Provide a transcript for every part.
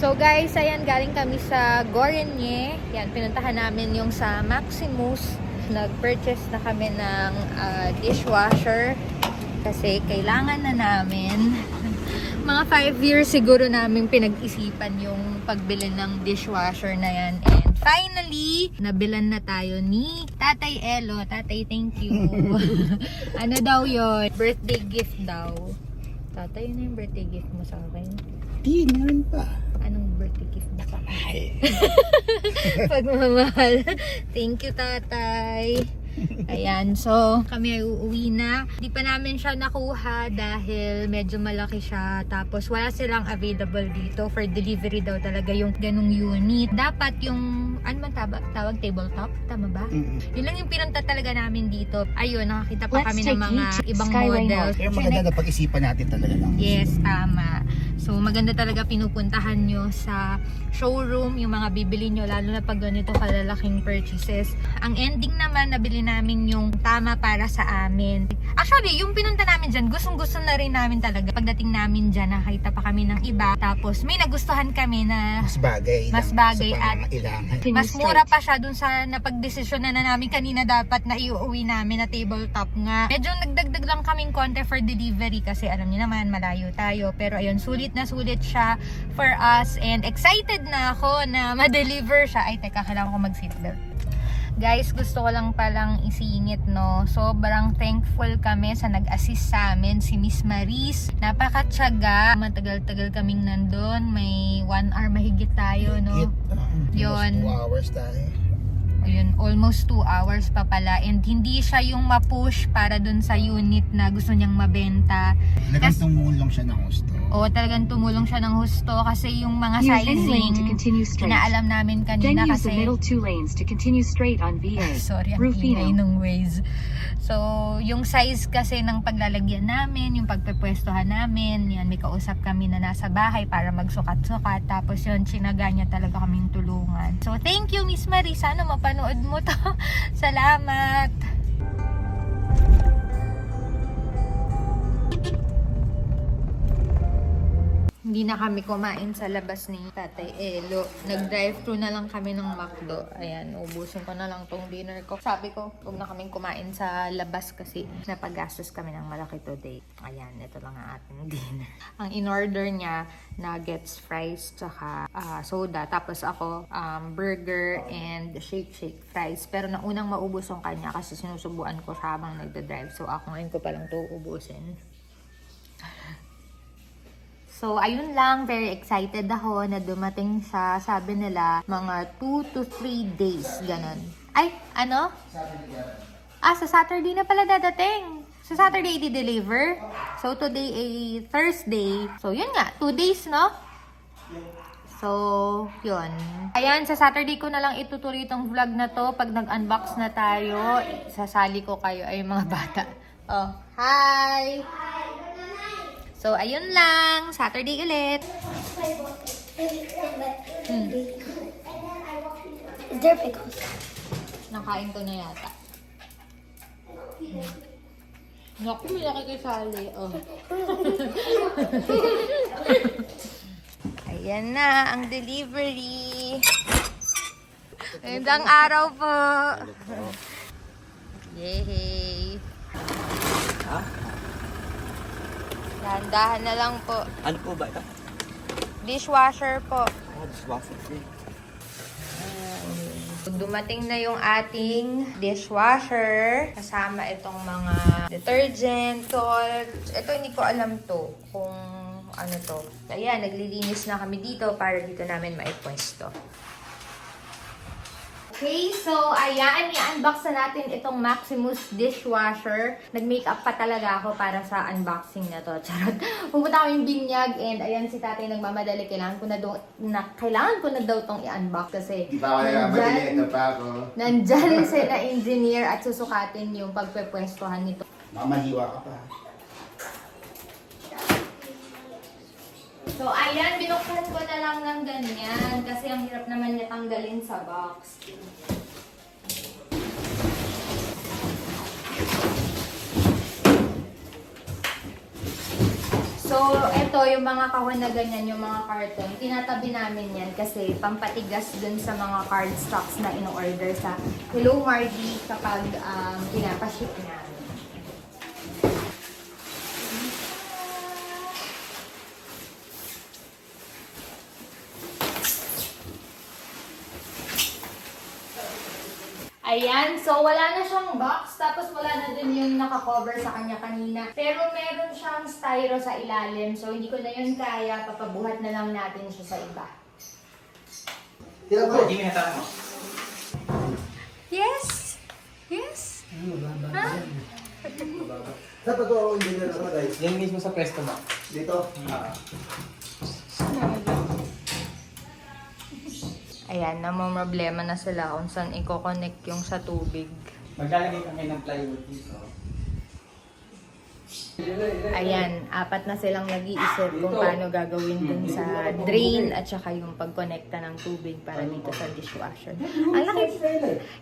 So guys, ayan, galing kami sa Gorenye. Yan, pinuntahan namin yung sa Maximus. Nag-purchase na kami ng ah, dishwasher kasi kailangan na namin. Mga 5 years siguro namin pinag-isipan yung pagbili ng dishwasher na yan. And finally, nabilan na tayo ni Tatay Elo. Tatay, thank you. ano daw yon Birthday gift daw. Tatay, yun na yung birthday gift mo sa akin. Di, meron pa. Sa akin? Ay, Pagmamahal. Thank you, tatay. Ayan, so kami ay uuwi na. Di pa namin siya nakuha dahil medyo malaki siya. Tapos wala silang available dito for delivery daw talaga yung ganong unit. Dapat yung, ano man tawag, tawag tabletop? Tama ba? mm. Yun lang yung pinunta talaga namin dito. Ayun, nakakita pa Let's kami ng mga to ibang Skyway models. Pero maganda na pag-isipan natin talaga lang. Yes, tama. So, maganda talaga pinupuntahan nyo sa showroom, yung mga bibili nyo, lalo na pag ganito kalalaking purchases. Ang ending naman, nabili namin yung tama para sa amin. Actually, yung pinunta namin dyan, gustong-gusto na rin namin talaga. Pagdating namin dyan, nakita pa kami ng iba. Tapos, may nagustuhan kami na Mas bagay. Mas bagay at-. Continue mas mura straight. pa siya dun sa napagdesisyon na, na namin kanina dapat na iuwi namin na tabletop nga. Medyo nagdagdag lang kaming konti for delivery kasi alam niyo naman malayo tayo. Pero ayun, sulit na sulit siya for us and excited na ako na ma-deliver siya. Ay, teka, kailangan ko mag-seatbelt. Guys, gusto ko lang palang isingit, no? Sobrang thankful kami sa nag-assist sa amin, si Miss Maris. Napakatsaga. Matagal-tagal kaming nandun. May one hour mahigit tayo, no? Um, Yun. two hours tayo. Ayun, almost 2 hours pa pala. And hindi siya yung ma-push para dun sa unit na gusto niyang mabenta. Talagang Kas- tumulong siya ng gusto. O talagang tumulong siya ng husto kasi yung mga Use any lane to sizing, continue straight. inaalam namin Then kanina use the kasi... middle two lanes to continue straight on VA. Sorry, ang Rufino. ingay nung ways. So, yung size kasi ng paglalagyan namin, yung pagpepwestohan namin, yan, may kausap kami na nasa bahay para magsukat-sukat. Tapos yun, sinaga niya talaga kaming tulungan. So, thank you, Miss Marie. Sana mapanood mo to. Salamat! Hindi na kami kumain sa labas ni Tatay Elo. Nag-drive-thru na lang kami ng McDo. Ayan, ubusin ko na lang tong dinner ko. Sabi ko, huwag na kaming kumain sa labas kasi napagastos kami ng malaki today. Ayan, ito lang ang ating dinner. Ang in-order niya, nuggets, fries, tsaka ah, soda. Tapos ako, um, burger and shake-shake fries. Pero naunang maubos ang kanya kasi sinusubuan ko habang nagda-drive. So ako ngayon ko palang to ubusin. So, ayun lang. Very excited ako na dumating siya. Sabi nila, mga 2 to 3 days. Ganon. Ay, ano? Ah, sa Saturday na pala dadating. Sa Saturday, i-deliver. So, today ay Thursday. So, yun nga. 2 days, no? So, yun. Ayan, sa Saturday ko na lang itutuloy itong vlog na to. Pag nag-unbox na tayo, sasali ko kayo ay mga bata. Oh, hi! So, ayun lang. Saturday ulit. Hmm. Is there pickles? Nakain ko na yata. Hmm. Naku, may nakikisali. Oh. Ayan na, ang delivery. Magandang araw po. Yay! Dahan-dahan na lang po. Ano po ba ito? Dishwasher po. Ah, dishwasher free. Dumating na yung ating dishwasher. Kasama itong mga detergent, salt. Ito hindi ko alam to kung ano to. Ayan, naglilinis na kami dito para dito namin maipwesto. Okay, so ayan, i-unbox na natin itong Maximus dishwasher. Nag-makeup pa talaga ako para sa unboxing na to. Charot. Pumunta ko yung binyag and ayan si tatay nagmamadali. Kailangan ko na, do, na, kailangan ko na daw tong i-unbox kasi Di ba ako nagmamadali? Ito pa ako. Nandyan sila engineer at susukatin yung pagpepwestohan nito. Mamahiwa ka pa. So, ayan, binuksan ko na lang ng ganyan kasi ang hirap naman niya tanggalin sa box. So, ito yung mga kahon na ganyan, yung mga carton. Tinatabi namin yan kasi pampatigas dun sa mga card stocks na in-order sa Hello Margie kapag um, pinapaship namin. Ayan, so wala na siyang box, tapos wala na din yung nakakover sa kanya kanina. Pero meron siyang styro sa ilalim, so hindi ko na yun kaya, papabuhat na lang natin siya sa iba. Tira ko. Hindi mo. Yes! Yes! Ha? Dapat ko ako hindi na nakalagay. Yan mismo sa pwesto mo. Dito. Ah. Ayan, namamroblema na sila kung saan i-connect yung sa tubig. Maglalagay kami ng plywood dito. Ayan, apat na silang nag-iisip kung paano gagawin dun sa drain at saka yung pagkonekta ng tubig para dito sa dishwasher. Ang laki.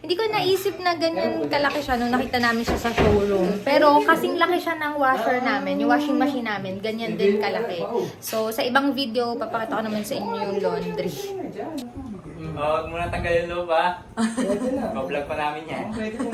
Hindi ko naisip na ganyan kalaki siya nung nakita namin siya sa showroom. Pero kasing laki siya ng washer namin, yung washing machine namin, ganyan din kalaki. So, sa ibang video, papakita ko naman sa inyo yung laundry. Oh, huwag mo na tanggalin loob ah. Pa-vlog pa namin yan. Pwede po.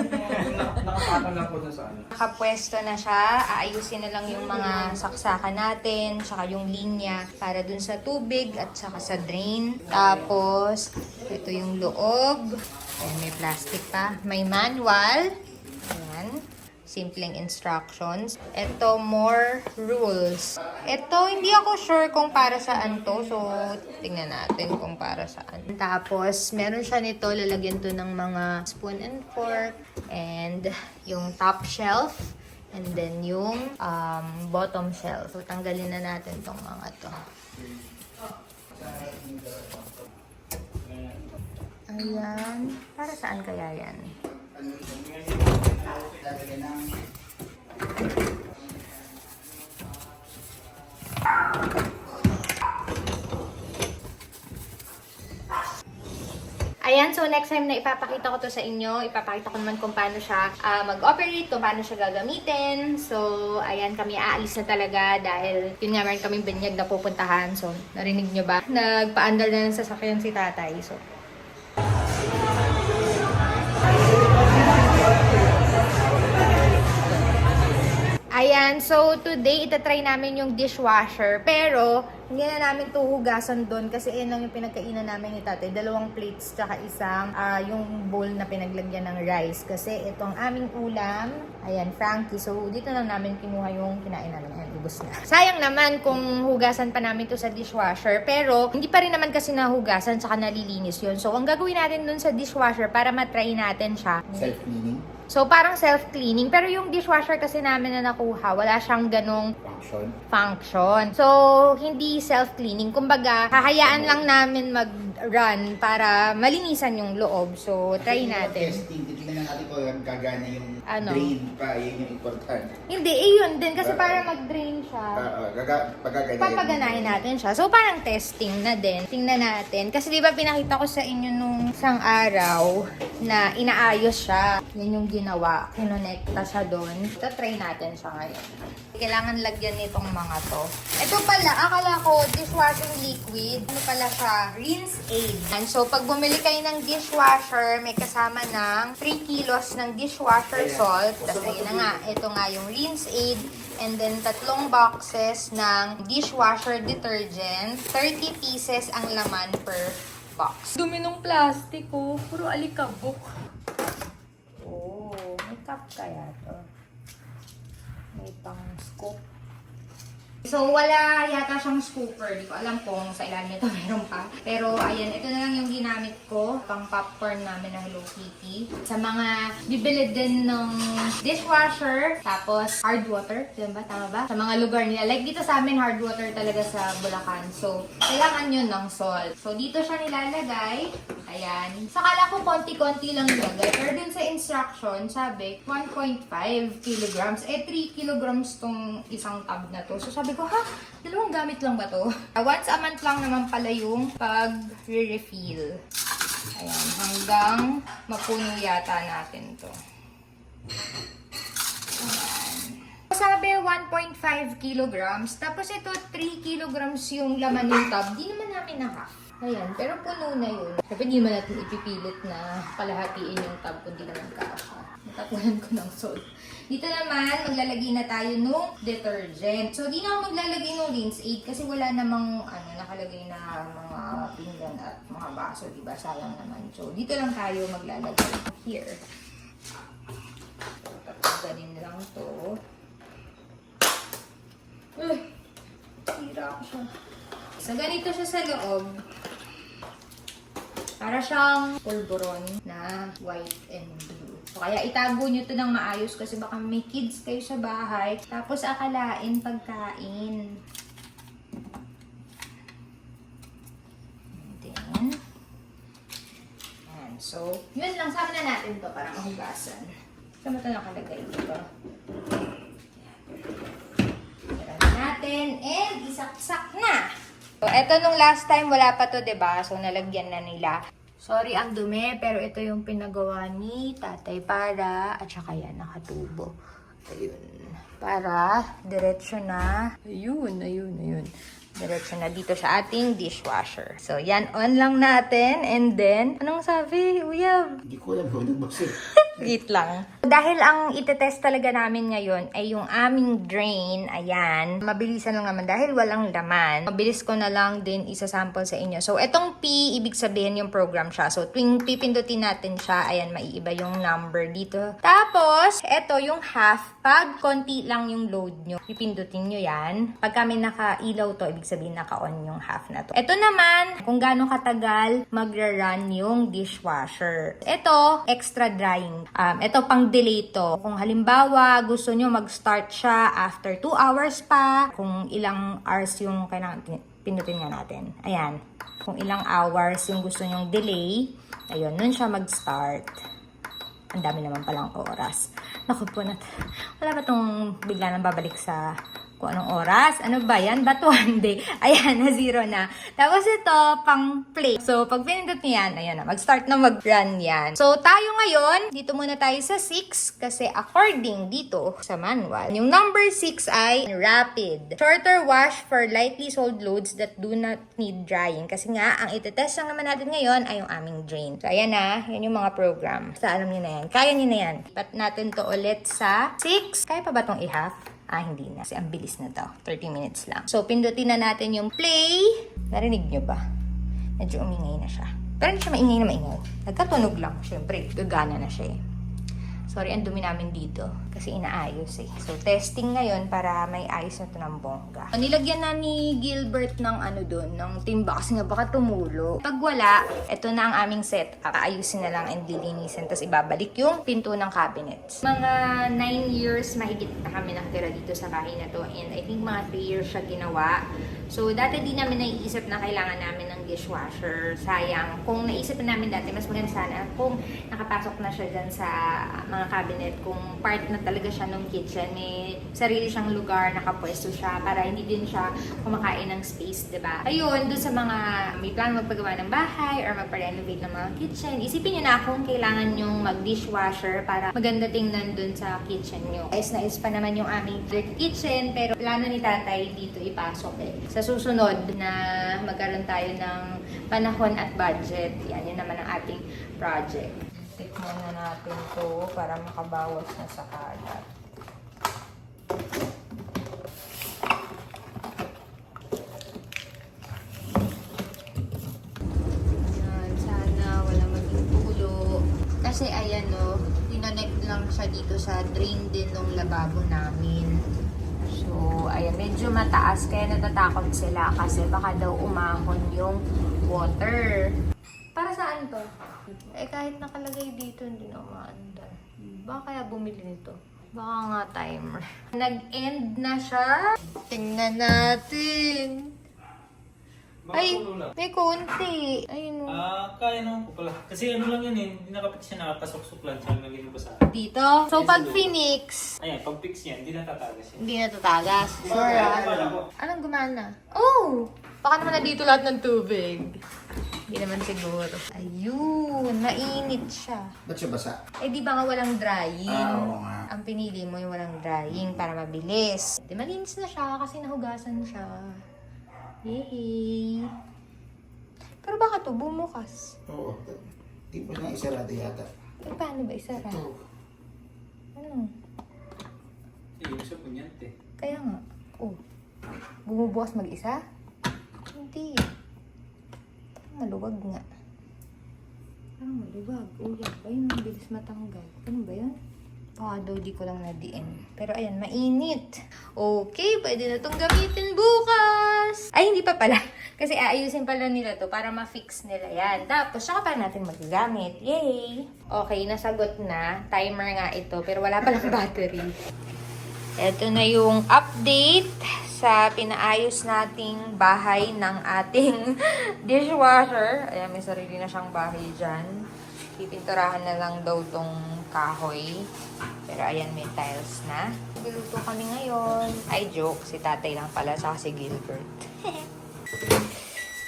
Nakapatan lang po sa ano. Nakapwesto na siya, aayusin na lang yung mga saksakan natin, saka yung linya para dun sa tubig at saka sa drain. Tapos, ito yung loob. Ayan, may plastic pa. May manual. Ayan. Simpleng instructions. Ito, more rules. Ito, hindi ako sure kung para saan to. So, tingnan natin kung para saan. Tapos, meron siya nito. Lalagyan to ng mga spoon and fork. And yung top shelf. And then yung um, bottom shelf. So, tanggalin na natin tong mga to. Ayan. Para saan kaya yan? Ayan, so next time na ipapakita ko to sa inyo, ipapakita ko naman kung paano siya ah, mag-operate, kung paano siya gagamitin. So, ayan, kami aalis na talaga dahil yun nga, meron kaming binyag na pupuntahan. So, narinig nyo ba? Nagpa-under na ng sasakyan si tatay. So, Ayan, so today itatry namin yung dishwasher. Pero, hindi na namin to hugasan doon kasi yun lang yung pinagkainan namin ni tatay. Dalawang plates tsaka isang ah, yung bowl na pinaglagyan ng rice. Kasi itong aming ulam, ayan, Frankie. So, dito lang namin kinuha yung kinain namin. Ayan, ubos na. Sayang naman kung hugasan pa namin to sa dishwasher. Pero, hindi pa rin naman kasi nahugasan tsaka nalilinis yun. So, ang gagawin natin dun sa dishwasher para matry natin siya. Self-cleaning. So, parang self-cleaning. Pero yung dishwasher kasi namin na nakuha, wala siyang ganong Function. function. So, hindi self-cleaning. Kumbaga, hahayaan lang namin mag-run para malinisan yung loob. So, try natin. Testing. Titignan natin kung gagana yung Ano? drain pa. Yun yung important. Hindi, eh yun din. Kasi para mag-drain siya. Ah, ah, gaga, pagaganahin. Papaganahin natin siya. So, parang testing na din. Tingnan natin. Kasi di ba pinakita ko sa inyo nung isang araw na inaayos siya. Yan yung ginawa. Kinonekta siya doon. Ito, try natin siya ngayon. Kailangan lagyan nitong mga to. Ito pala, akala ko dishwashing liquid. Ano pala siya? Rinse aid. And so, pag bumili kayo ng dishwasher, may kasama ng 3 kilos ng dishwasher salt. Tapos, ayun na nga. Ito nga yung rinse aid. And then, tatlong boxes ng dishwasher detergent. 30 pieces ang laman per box. Dumi ng plastic, oh. Puro alikabok. Oh, may cup kaya to. May pang scoop. So, wala yata siyang scooper. Di ko alam kung sa ilalim nito meron pa. Pero, ayan, ito na lang yung ginamit ko. Pang popcorn namin na Hello Kitty. Sa mga bibili din ng dishwasher. Tapos, hard water. Diyan ba? Tama ba? Sa mga lugar nila. Like dito sa amin, hard water talaga sa Bulacan. So, kailangan yun ng salt. So, dito siya nilalagay. Ayan. Sakala ko konti-konti lang nilagay. Pero dun sa instruction, sabi, 1.5 kilograms. Eh, 3 kilograms tong isang tub na to. So, sabi ko, ha? Dalawang gamit lang ba to? Once a month lang naman pala yung pag-refill. Ayan. Hanggang mapuno yata natin to. Sabi 1.5 kilograms, tapos ito 3 kilograms yung laman ng tub. Di naman namin na half. Ayan, pero puno na yun. Sabi di naman natin ipipilit na kalahatiin yung tub kung di naman kasha. Natapunan ko ng salt. Dito naman, maglalagay na tayo nung detergent. So, di na ako maglalagay ng rinse aid kasi wala namang ano, nakalagay na mga pinggan at mga baso, di ba? Sayang naman. So, dito lang tayo maglalagay. Here. So, tataganin lang to. Uy! Tira ko siya. So, ganito siya sa loob. Para siyang pulburon na white and blue. So, kaya itago nyo to ng maayos kasi baka may kids kayo sa bahay. Tapos akalain pagkain. And then, ayan. So, yun lang. Sama na natin to para mahugasan. Saan ba ito nakalagay dito? Tira na natin and isaksak na. So, eto nung last time wala pa to, ba? So nalagyan na nila. Sorry ang dumi, pero ito yung pinagawa ni Tatay para at saka yan nakatubo. Ayun. Para diretso na. Ayun, ayun, ayun. Diretso na dito sa ating dishwasher. So, yan on lang natin. And then, anong sabi, Uyab? Hindi ko alam kung nagbasa. Wait lang. Dahil ang itetest talaga namin ngayon ay yung aming drain. Ayan. Mabilisan lang naman dahil walang laman. Mabilis ko na lang din isasample sa inyo. So, etong P, ibig sabihin yung program siya. So, tuwing pipindutin natin siya, ayan, maiiba yung number dito. Tapos, eto yung half. Pag konti lang yung load nyo, pipindutin nyo yan. Pag kami nakailaw to, ibig sabihin naka-on yung half na to. Ito naman, kung gaano katagal magra-run yung dishwasher. Ito, extra drying. Um, ito, pang delay to. Kung halimbawa, gusto nyo mag-start siya after 2 hours pa, kung ilang hours yung kailangan, pindutin nga natin. Ayan. Kung ilang hours yung gusto nyong delay, ayun, nun siya mag-start. Ang dami naman palang oras. Naku po, nat wala ba tong bigla nang babalik sa kung anong oras? Ano ba yan? Ba't one day? Ayan, na zero na. Tapos ito, pang play. So, pag pinindot niyo yan, ayan na, mag-start na mag-run yan. So, tayo ngayon, dito muna tayo sa 6 kasi according dito sa manual, yung number 6 ay rapid. Shorter wash for lightly sold loads that do not need drying. Kasi nga, ang itetest lang naman natin ngayon ay yung aming drain. So, ayan na, yan yung mga program. Sa alam niyo na yan. Kaya niyo na yan. Pat natin to ulit sa 6. Kaya pa ba tong i-half? Ah, hindi na. Kasi ang bilis na to. 30 minutes lang. So, pindutin na natin yung play. Narinig nyo ba? Medyo umingay na siya. Pero hindi siya maingay na maingay. Nagkatunog lang. Siyempre, gagana na siya eh. Sorry, ang dumi namin dito. Kasi inaayos eh. So, testing ngayon para may ayos na ito ng bongga. Nilagyan na ni Gilbert ng ano doon, ng timba kasi nga baka tumulo. Pag wala, ito na ang aming setup. Ayusin na lang and lilinisin. Tapos ibabalik yung pinto ng cabinets. Mga 9 years mahigit na kami nakatira dito sa bahay na to. And I think mga 3 years siya ginawa. So, dati di namin naiisip na kailangan namin ng dishwasher. Sayang. Kung naisip na namin dati, mas maganda sana kung nakapasok na siya dyan sa mga cabinet. Kung part na talaga siya ng kitchen, may sarili siyang lugar, nakapwesto siya para hindi din siya kumakain ng space, di ba? Ayun, dun sa mga may plano magpagawa ng bahay or magpa-renovate ng mga kitchen, isipin niyo na kung kailangan yung mag-dishwasher para maganda tingnan dun sa kitchen niyo. Ayos na ayos pa naman yung aming dirty kitchen, pero plano ni tatay dito ipasok eh. Sa susunod na magkaroon tayo ng panahon at budget, yan yun naman ang ating project. Tikman na natin to para makabawas na sa kalat. Kasi ayan no, dinonect lang siya dito sa drain din ng lababo namin. So, ayan, medyo mataas kaya natatakot sila kasi baka daw umahon yung water. Para saan to? Eh, kahit nakalagay dito, hindi na. Baka kaya bumili nito? Baka nga timer. Nag-end na siya. Tingnan natin. Ay, may konti. Ayun. oh. Ah, kaya naman po pala. Kasi ano lang yun eh, hindi nakapit siya nakapasok-sok lang siya naging basa. Dito. So, pag Phoenix, Ayan, pag fix yan, hindi natatagas yan. hindi na tatagas. Sure, ah. Anong gumana? Oh! Baka naman na dito lahat ng tubig. Hindi naman siguro. Ayun, mainit siya. Ba't siya basa? Eh, di ba nga walang drying? Ah, oo nga. Ang pinili mo yung walang drying para mabilis. Di malinis na siya kasi nahugasan siya. Yay! Pero baka to bumukas. Oo. Di pa na isarado yata. Eh, paano ba isara? Ito. Ano? Yung sa punyante. Kaya nga. Oh. Bumubukas mag-isa? Hindi. Maluwag nga. Parang maluwag. Oh, yan ba yun? Ang bilis matanggal. Ano ba yun? Baka daw di ko lang na-DM. Pero ayan, mainit. Okay, pwede na itong gamitin bukas. Ay, hindi pa pala. Kasi aayusin pala nila to para ma-fix nila yan. Tapos, saka pa natin magagamit. Yay! Okay, nasagot na. Timer nga ito, pero wala palang battery. Ito na yung update sa pinaayos nating bahay ng ating dishwasher. Ayan, may sarili na siyang bahay dyan. Pipinturahan na lang daw tong kahoy. Pero ayan, may tiles na. Biluto kami ngayon. Ay, joke. Si tatay lang pala, saka si Gilbert.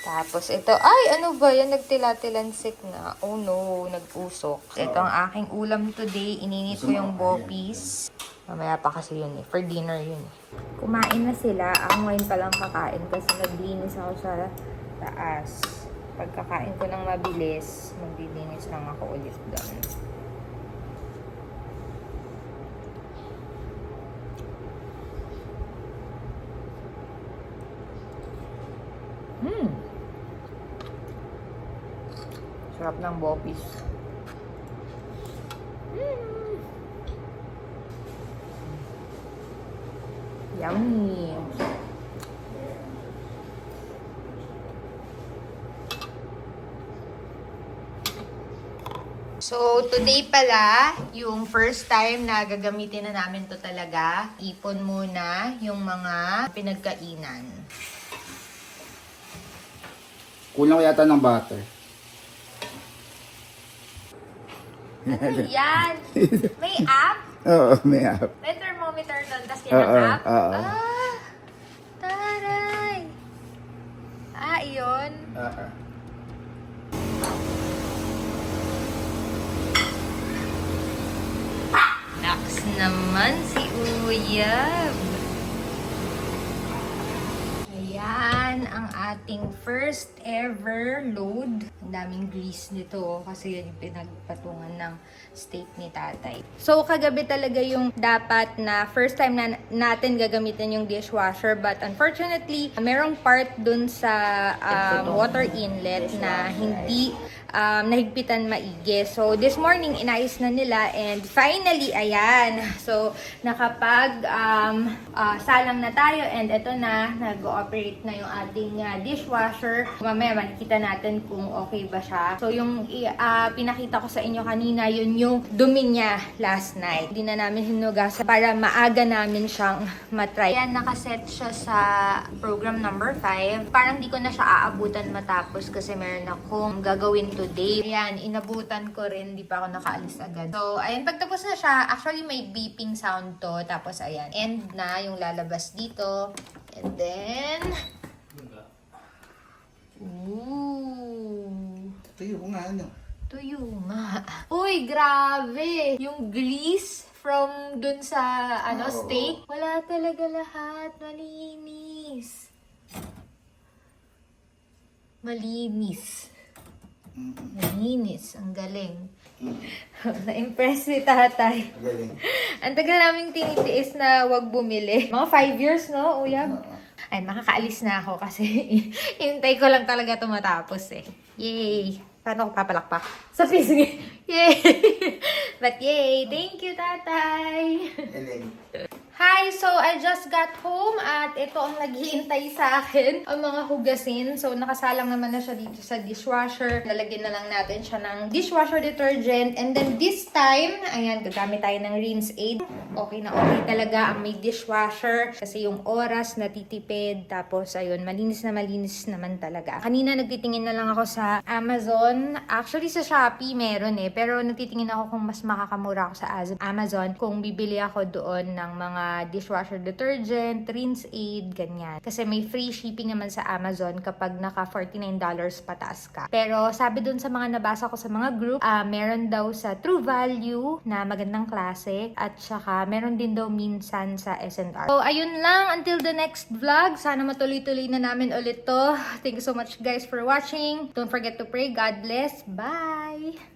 Tapos ito, ay ano ba yan, nagtila-tilansik na. Oh no, nag-usok. Ito ang aking ulam today. Ininit ko yung bopis. Mamaya pa kasi yun eh. For dinner yun eh. Kumain na sila. Ako ngayon palang kakain kasi naglinis ako sa taas. Pagkakain ko ng mabilis, maglilinis lang ako ulit doon. Hmm. Sarap ng bopis. So, today pala, yung first time na gagamitin na namin to talaga, ipon muna yung mga pinagkainan. Kulang yata ng butter. Ano yan? May app? Oo, may app. May thermometer doon, tapos yan ang app? oo. Ah! Taray! Ah, iyon. Oo. Naks naman si Uyab. Ayan, ang ating first ever load. Ang daming grease nito kasi yan yung pinagpatungan ng steak ni tatay. So, kagabi talaga yung dapat na first time na natin gagamitin yung dishwasher but unfortunately, merong part dun sa um, water inlet na hindi um, nahigpitan maigi. So, this morning, inayos na nila and finally, ayan. So, nakapag um, ah, salang na tayo and ito na, nag-ooperate na yung ating ah, dishwasher. Mamaya, makikita natin kung okay ba siya. So, yung ah, pinakita ko sa inyo kanina, yun yung dumi niya last night. Hindi na namin hinugasan para maaga namin siyang matry. Ayan, nakaset siya sa program number 5. Parang di ko na siya aabutan matapos kasi meron akong gagawin today. Ayan, inabutan ko rin. Di pa ako nakaalis agad. So, ayan, pagtapos na siya, actually may beeping sound to. Tapos, ayan, end na yung lalabas dito. And then, ooh. Tuyo ko nga ano. Tuyo nga. Uy, grabe! Yung grease from dun sa ano Oo. steak, wala talaga lahat. Malinis. Malinis. Malinis. Ang galing. Na-impress si tatay. Galing. Ang tagal naming tinitiis na wag bumili. Mga 5 years, no, uyab? Ay, makakaalis na ako kasi hintay ko lang talaga tumatapos eh. Yay! Paano ko papalakpak? Sa pisngi. Yay! But yay! Thank you, tatay! Galing. Hi! So, I just got home at ito ang naghihintay sa akin, ang mga hugasin. So, nakasalang naman na siya dito sa dishwasher. Lalagyan na lang natin siya ng dishwasher detergent. And then this time, ayan, gagamit tayo ng rinse aid. Okay na okay talaga ang may dishwasher kasi yung oras natitipid. Tapos, ayun, malinis na malinis naman talaga. Kanina nagtitingin na lang ako sa Amazon. Actually, sa Shopee meron eh. Pero nagtitingin ako kung mas makakamura ako sa Az- Amazon kung bibili ako doon ng mga dishwasher detergent, rinse aid, ganyan. Kasi may free shipping naman sa Amazon kapag naka $49 pataas ka. Pero sabi dun sa mga nabasa ko sa mga group, ah, meron daw sa True Value na magandang klase at saka meron din daw minsan sa S&R. So ayun lang until the next vlog. Sana matuloy-tuloy na namin ulit to. Thank you so much guys for watching. Don't forget to pray. God bless. Bye!